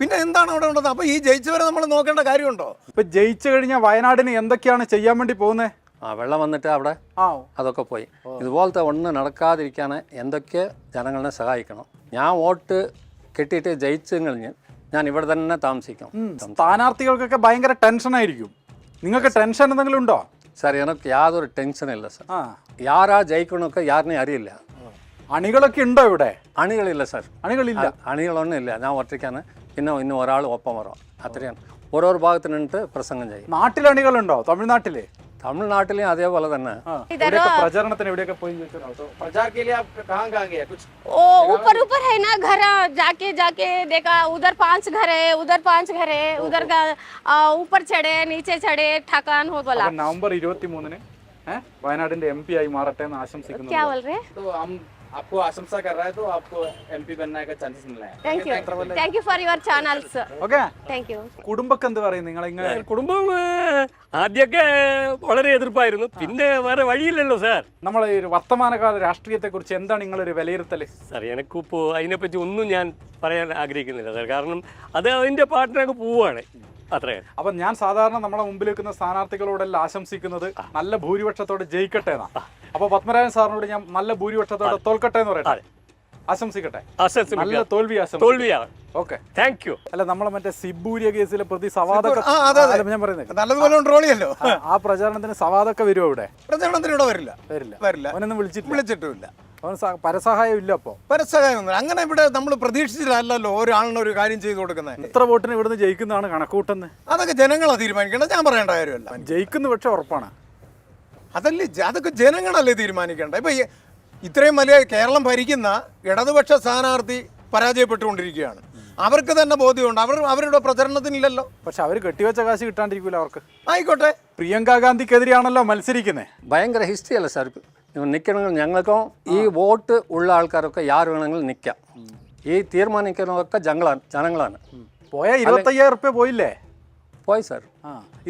പിന്നെ എന്താണ് അവിടെ ഉള്ളത്? അപ്പോൾ ഈ ജയിച്ചവരെ നമ്മൾ നോക്കേണ്ട കാര്യമുണ്ടോ? ഇപ്പൊ ജയിച്ചു കഴിഞ്ഞാൽ വയനാടിന് എന്തൊക്കെയാണ് ചെയ്യാൻ വേണ്ടി പോകുന്നത് ആ വെള്ളം വന്നിട്ട് അവിടെ ആ. അതൊക്കെ പോയി. ഇതുപോലത്തെ ഒന്നും നടക്കാതിരിക്കാൻ എന്തൊക്കെ ജനങ്ങളെ സഹായിക്കണം? ഞാൻ വോട്ട് കിട്ടിയിട്ട് ജയിച്ചു കഴിഞ്ഞ് ഞാൻ ഇവിടെ തന്നെ താമസിക്കും. സ്ഥാനാർത്ഥികൾക്കൊക്കെ ഭയങ്കര ടെൻഷൻ ആയിരിക്കും. നിങ്ങൾക്ക് ടെൻഷൻ എന്തെങ്കിലും ഉണ്ടോ? സർ എനിക്ക് യാതൊരു ടെൻഷൻ ഇല്ല സർ യാരാ ജയിക്കണമൊക്കെ യാറിനെ അറിയില്ല. അണികളൊക്കെ ഉണ്ടോ ഇവിടെ? അണികളില്ല സർ അണികളില്ല. അണികളൊന്നും ഇല്ല. ഞാൻ ഒറ്റയ്ക്കാണ്. പിന്നെ ഇന്ന് ഒരാൾ ഒപ്പം വരാം. അത്രയാണ്. ഓരോ ഭാഗത്തിനിട്ട് പ്രസംഗം ചെയ്യും. നാട്ടിലണികളുണ്ടോ? തമിഴ്നാട്ടിലെ? തമിഴ്നാട്ടിലെയും അതേപോലെ തന്നെ ആ, എവിടെയൊക്കെ പ്രചരണത്തിന് എവിടെയൊക്കെ പോയി ചോദിച്ചോ? तो प्रचार के लिए आप कहाँ कहाँ गए कुछ वो ऊपर ऊपर है ना घर जाके जाके देखा उधर पांच घर है उधर पांच घर है उधर का आ, ऊपर चढ़े नीचे चढ़े ठकान हो बोला അപ്പൊ നവംബർ ഇരുപത്തി മൂന്നിന് ഏഹ് വയനാടിന്റെ എം പി ആയി മാറട്ടെ എന്ന് ആശംസിക്കുന്നു क्या बोल रहे तो हम आपको आशंसा कर रहा है तो आपको एमपी बनने का चांसेस मिल रहा है thank you thank you for your channels okay thank you കുടുംബക്ക് എന്ത് പറയും നിങ്ങൾ ഇങ്ങനെ കുടുംബം ഏഹ്, ആദ്യമൊക്കെ വളരെ എതിർപ്പായിരുന്നു പിന്നെ വേറെ വഴിയില്ലല്ലോ സാർ നമ്മളെ ഈ ഒരു വർത്തമാനകാല രാഷ്ട്രീയത്തെ കുറിച്ച് എന്താണ് നിങ്ങളൊരു വിലയിരുത്തല് സാർ എനിക്കിപ്പോൾ അതിനെപ്പറ്റി ഒന്നും ഞാൻ പറയാൻ ആഗ്രഹിക്കുന്നില്ല സാർ കാരണം അത് അതിൻ്റെ പാട്ടിനൊക്കെ പോവുകയാണ് അത്രേ. അപ്പൊ ഞാൻ സാധാരണ നമ്മുടെ മുമ്പിൽ വെക്കുന്ന സ്ഥാനാർത്ഥികളോടെല്ലാം ആശംസിക്കുന്നത് നല്ല ഭൂരിപക്ഷത്തോടെ ജയിക്കട്ടെ എന്നാണ് അപ്പൊ പത്മരാജൻ സാറിനോട് ഞാൻ നല്ല ഭൂരിപക്ഷത്തോടെ തോൽക്കട്ടെ എന്ന് പറയട്ടെ? ആശംസിക്കട്ടെ? നല്ല തോൽവി ആശംസ തോൽവിയാണ്. ഓക്കെ. താങ്ക് യു അല്ല നമ്മളെ മറ്റേ സിബൂരിയ കേസിലെ പ്രതി സവാദൊക്കെ ഞാൻ പറയുന്നത് നല്ലതുപോലെ ട്രോളിയല്ലോ ആ പ്രചാരണത്തിന് സവാദൊക്കെ വരുമോ ഇവിടെ പ്രചാരണത്തിന് ഇവിടെ വരില്ല. വരില്ല. വരില്ല. അവനൊന്നും വിളിച്ചിട്ടില്ല. വിളിച്ചിട്ടുമില്ല. അവന് പരസഹായം ഇല്ല അപ്പോ. പരസഹായം അങ്ങനെ ഇവിടെ നമ്മൾ പ്രതീക്ഷിച്ചിട്ടല്ലല്ലോ ഒരാളിന് ഒരു കാര്യം ചെയ്തു കൊടുക്കുന്നത് ഇത്ര വോട്ടിന് ഇവിടുന്ന് ജയിക്കുന്നതാണ് കണക്കൂട്ടുന്നത് അതൊക്കെ ജനങ്ങളാ തീരുമാനിക്കേണ്ട ഞാൻ പറയേണ്ട കാര്യമല്ല. ജയിക്കുന്ന പക്ഷെ ഉറപ്പാണ്. അതല്ലേ അതൊക്കെ ജനങ്ങളല്ലേ തീരുമാനിക്കേണ്ട ഇപ്പൊ ഇത്രയും വലിയ കേരളം ഭരിക്കുന്ന ഇടതുപക്ഷ സ്ഥാനാർത്ഥി പരാജയപ്പെട്ടുകൊണ്ടിരിക്കുകയാണ്. അവർക്ക് തന്നെ ബോധ്യമുണ്ട്. അവർ അവരുടെ പ്രചരണത്തിനില്ലല്ലോ. പക്ഷെ അവർ കെട്ടിവെച്ച കാശ് കിട്ടാണ്ടിരിക്കൂല അവർക്ക്. ആയിക്കോട്ടെ. പ്രിയങ്ക ഗാന്ധിക്കെതിരെയാണല്ലോ മത്സരിക്കുന്നത് ഭയങ്കര ഹിസ്റ്ററി അല്ല സാർ? നിൽക്കണമെങ്കിൽ ഞങ്ങൾക്കും ഈ വോട്ട് ഉള്ള ആൾക്കാരൊക്കെ യാർ വേണമെങ്കിലും നിൽക്കാം ഈ തീരുമാനിക്കുന്നതൊക്കെ ജനങ്ങളാണ് ജനങ്ങളാണ്. പോയ ഇരുപത്തയ്യായിരം റുപ്യ പോയില്ലേ? പോയി സാർ.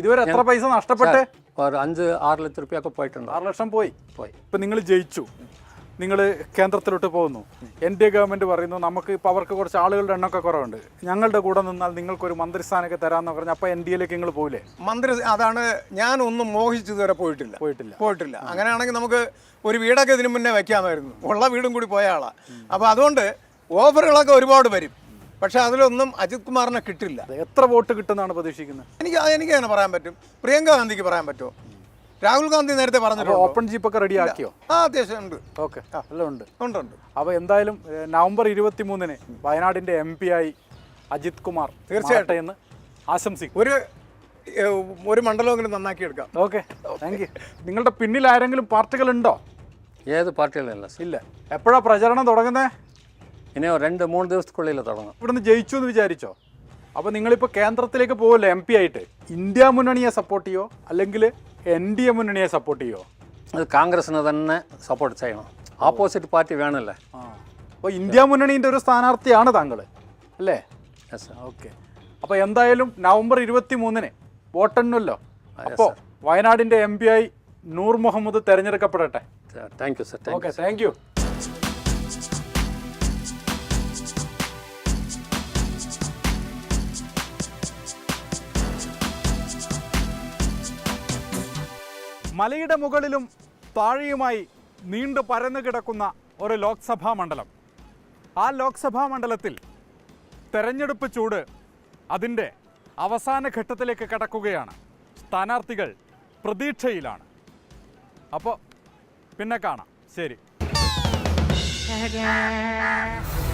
ഇതുവരെ എത്ര പൈസ നഷ്ടപ്പെട്ട്? ഒരു അഞ്ച് ആറ് ലക്ഷം റുപ്യൊക്കെ പോയിട്ടുണ്ട്. ആറ് ലക്ഷം പോയി. പോയി. ഇപ്പം നിങ്ങൾ ജയിച്ചു. നിങ്ങൾ കേന്ദ്രത്തിലോട്ട് പോകുന്നു. എൻ ഡി എ ഗവൺമെന്റ് പറയുന്നു നമുക്ക് ഇപ്പോൾ അവർക്ക് കുറച്ച് ആളുകളുടെ എണ്ണമൊക്കെ കുറവുണ്ട്. ഞങ്ങളുടെ കൂടെ നിന്നാൽ നിങ്ങൾക്കൊരു മന്ത്രിസ്ഥാനമൊക്കെ തരാമെന്ന് പറഞ്ഞാൽ അപ്പോൾ എൻ ഡി എയിലേക്ക് നിങ്ങൾ പോയില്ലേ? മന്ത്രി അതാണ് ഞാൻ ഒന്നും മോഹിച്ചു ഇതുവരെ പോയിട്ടില്ല. പോയിട്ടില്ല. പോയിട്ടില്ല. അങ്ങനെയാണെങ്കിൽ നമുക്ക് ഒരു വീടൊക്കെ ഇതിനു മുന്നേ വെക്കാമായിരുന്നു. ഉള്ള വീടും കൂടി പോയ ആളാണ് അപ്പോൾ അതുകൊണ്ട് ഓഫറുകളൊക്കെ ഒരുപാട് വരും. പക്ഷെ അതിലൊന്നും അജിത് കുമാറിനെ കിട്ടില്ല. എത്ര വോട്ട് കിട്ടുമെന്നാണ് പ്രതീക്ഷിക്കുന്നത്? എനിക്ക് എനിക്ക് അങ്ങനെ പറയാൻ പറ്റും. പ്രിയങ്ക ഗാന്ധിക്ക് പറയാൻ പറ്റുമോ? രാഹുൽ ഗാന്ധി നേരത്തെ പറഞ്ഞിട്ടുണ്ട്. ഓപ്പൺ ജീപ്പൊക്കെ റെഡി ആക്കിയോ? ആ അത്യാവശ്യം ഉണ്ട്. ഓക്കെ. എല്ലാം ഉണ്ട്. ഉണ്ട് ഉണ്ട്. അപ്പോൾ എന്തായാലും നവംബർ ഇരുപത്തി മൂന്നിന് വയനാടിന്റെ എം പി ആയി അജിത് കുമാർ തീർച്ചയായിട്ടും. എന്ന് ആശംസിക്കും ഒരു ഒരു മണ്ഡലമെങ്കിലും നന്നാക്കി എടുക്കാം ഓക്കെ. താങ്ക് യു നിങ്ങളുടെ പിന്നിൽ ആരെങ്കിലും പാർട്ടികളുണ്ടോ? ഏത് പാർട്ടികളല്ല ഇല്ല. എപ്പോഴാണ് പ്രചരണം തുടങ്ങുന്നത് ഇനി രണ്ട് മൂന്ന് ദിവസത്തിനുള്ളിൽ തുടങ്ങും. ഇവിടുന്ന് ജയിച്ചു എന്ന് വിചാരിച്ചോ? അപ്പോൾ നിങ്ങളിപ്പോൾ കേന്ദ്രത്തിലേക്ക് പോകല്ലേ എം പി ആയിട്ട്? ഇന്ത്യ മുന്നണിയെ സപ്പോർട്ട് ചെയ്യോ? അല്ലെങ്കിൽ എൻ ഡി എ മുന്നണിയെ സപ്പോർട്ട് ചെയ്യോ? അത് കോൺഗ്രസിനെ തന്നെ സപ്പോർട്ട് ചെയ്യണം. ഓപ്പോസിറ്റ് പാർട്ടി വേണമല്ലേ? അപ്പോൾ ഇന്ത്യ മുന്നണീന്റെ ഒരു സ്ഥാനാർത്ഥിയാണ് താങ്കൾ അല്ലേ? യെസ് ഓക്കെ അപ്പോൾ എന്തായാലും നവംബർ ഇരുപത്തി മൂന്നിന് വോട്ടെണ്ണല്ലോ അപ്പോൾ വയനാടിന്റെ എം പി ആയി Noor Muhammad തിരഞ്ഞെടുക്കപ്പെടട്ടെ. Thank you sir okay thank you മലയുടെ മുകളിലും താഴെയുമായി നീണ്ടു പരന്നു കിടക്കുന്ന ഒരു ലോക്സഭാ മണ്ഡലം. ആ ലോക്സഭാ മണ്ഡലത്തിൽ തെരഞ്ഞെടുപ്പ് ചൂട് അതിന്റെ അവസാന ഘട്ടത്തിലേക്ക് കടക്കുകയാണ്. സ്ഥാനാർത്ഥികൾ പ്രതീക്ഷയിലാണ്. അപ്പോൾ പിന്നെ കാണാം. ശരി. (laughs)